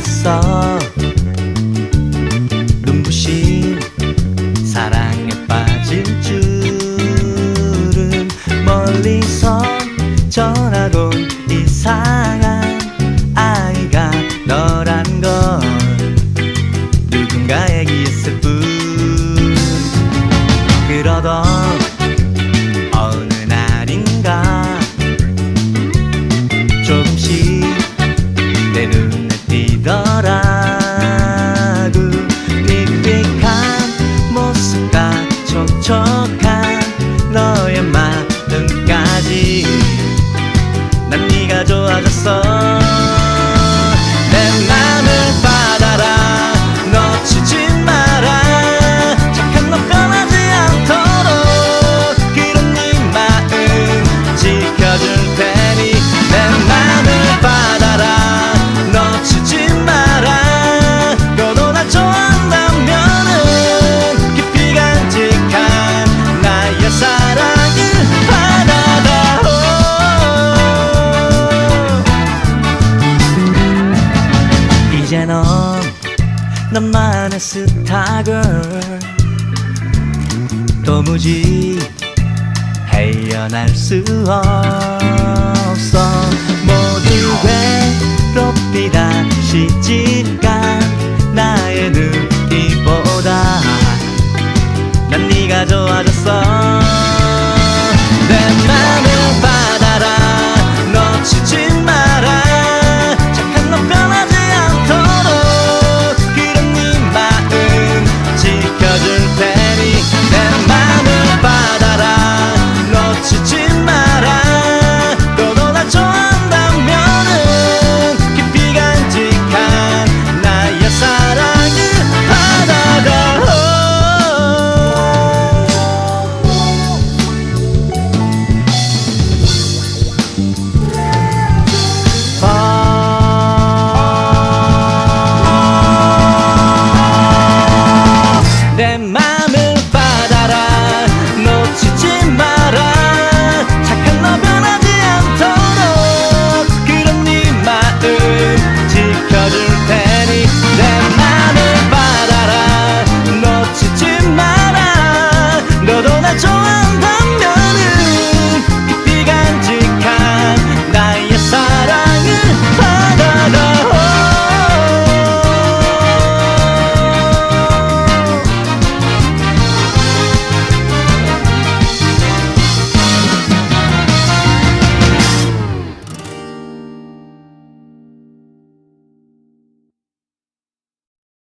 몰랐어. 눈부신 사랑에 빠질 줄은 멀리서 전하곤 이상한 아이가 너란 걸 누군가에게 있을 뿐. 그러던 shadow of the 너만의 스타걸. 도무지 헤어날 수 없어. 모두